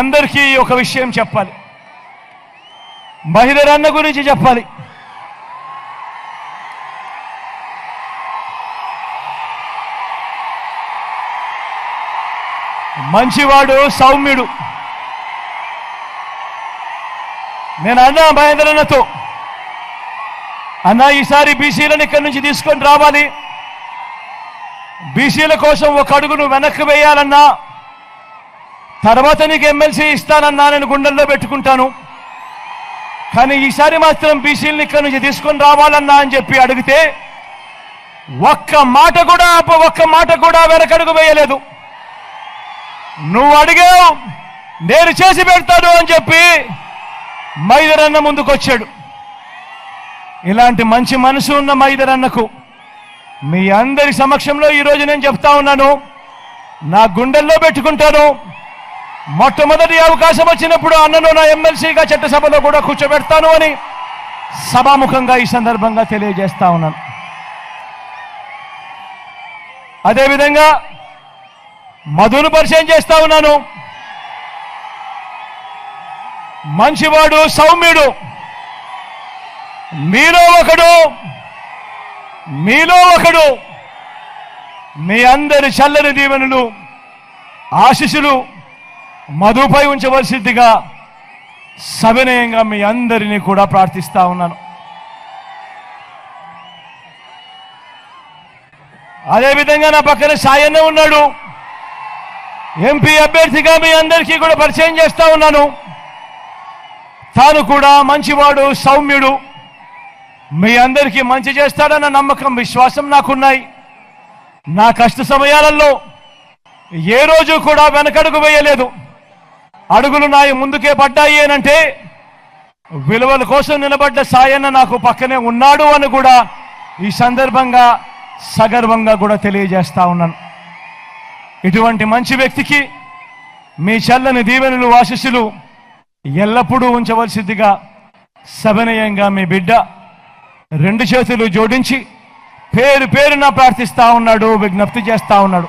అందరికీ ఒక విషయం చెప్పాలి. మహిళ అన్న గురించి చెప్పాలి. మంచివాడు సౌమ్యుడు. నేను అన్నా మహేంద్రన్నతో. అన్నా ఈసారి బీసీలను ఇక్కడి నుంచి తీసుకొని రావాలి. బీసీల కోసం ఒక అడుగును వెనక్కి వేయాలన్నా తర్వాత నీకు ఎమ్మెల్సీ ఇస్తానన్నా నేను గుండెల్లో పెట్టుకుంటాను. కానీ ఈసారి మాత్రం బీసీలను ఇక్కడ నుంచి తీసుకొని రావాలన్నా అని చెప్పి అడిగితే ఒక్క మాట కూడా ఒక్క మాట కూడా వెనకడుగు వేయలేదు. నువ్వు అడిగావు నేను చేసి పెడతాను అని చెప్పి మైదరన్న ముందుకొచ్చాడు. ఇలాంటి మంచి మనసు ఉన్న మైదరన్నకు మీ అందరి సమక్షంలో ఈరోజు నేను చెప్తా ఉన్నాను. నా గుండెల్లో పెట్టుకుంటాను. మొట్టమొదటి అవకాశం వచ్చినప్పుడు అన్నను నా ఎమ్మెల్సీగా చట్టసభలో కూడా కూర్చోబెడతాను అని సభాముఖంగా ఈ సందర్భంగా తెలియజేస్తా ఉన్నాను. అదేవిధంగా మధును పరిచయం చేస్తా ఉన్నాను. మంచివాడు సౌమ్యుడు. మీలో ఒకడు మీలో ఒకడు మీ అందరి చల్లని దీవెనలు ఆశీస్సులు మధుపై ఉంచవలసిందిగా సవినయంగా మీ అందరినీ కూడా ప్రార్థిస్తా ఉన్నాను. అదేవిధంగా నా పక్కన సాయన్న ఉన్నాడు. ఎంపీ అభ్యర్థిగా మీ అందరికీ కూడా పరిచయం చేస్తా ఉన్నాను. తాను కూడా మంచివాడు సౌమ్యుడు. మీ అందరికీ మంచి చేస్తాడన్న నమ్మకం విశ్వాసం నాకున్నాయి. నా కష్ట సమయాలలో ఏ రోజు కూడా వెనకడుగు వేయలేదు. అడుగులు నాయి ముందుకే పడ్డాయి అంటే విలువల కోసం నిలబడ్డ సాయన్న నాకు పక్కనే ఉన్నాడు అని కూడా ఈ సందర్భంగా సగర్వంగా కూడా తెలియజేస్తా ఉన్నాను. ఇటువంటి మంచి వ్యక్తికి మీ చల్లని దీవెనలు ఆశీస్సులు ఎల్లప్పుడూ ఉంచవలసిందిగా సవినయంగా మీ బిడ్డ రెండు చేతులు జోడించి పేరు పేరున ప్రార్థిస్తా ఉన్నాడు విజ్ఞప్తి చేస్తా ఉన్నాడు.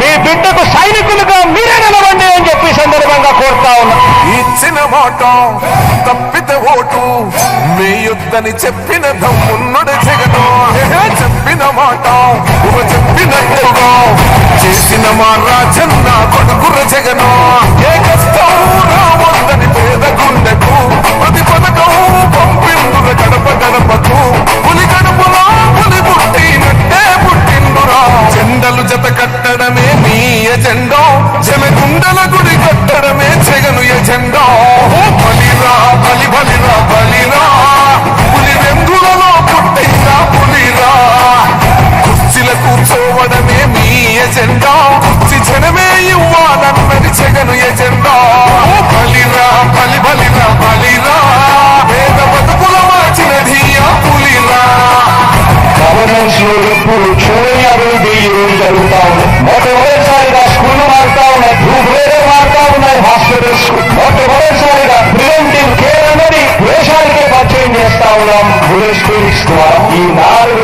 మీ బిడ్డకు సైనికులుగా మీరే నిలవండి అని చెప్పి సందర్భంగా కోరుతా ఉన్నా. ఇచ్చిన మాట తప్పితే ఓటు మీ యుద్ధని చెప్పిన దమ్మున్నడు జగను చెప్పిన మాట చెప్పిన చెప్పినట్టుగా చేసిన మా రాజన్న కొడుకుర జగన్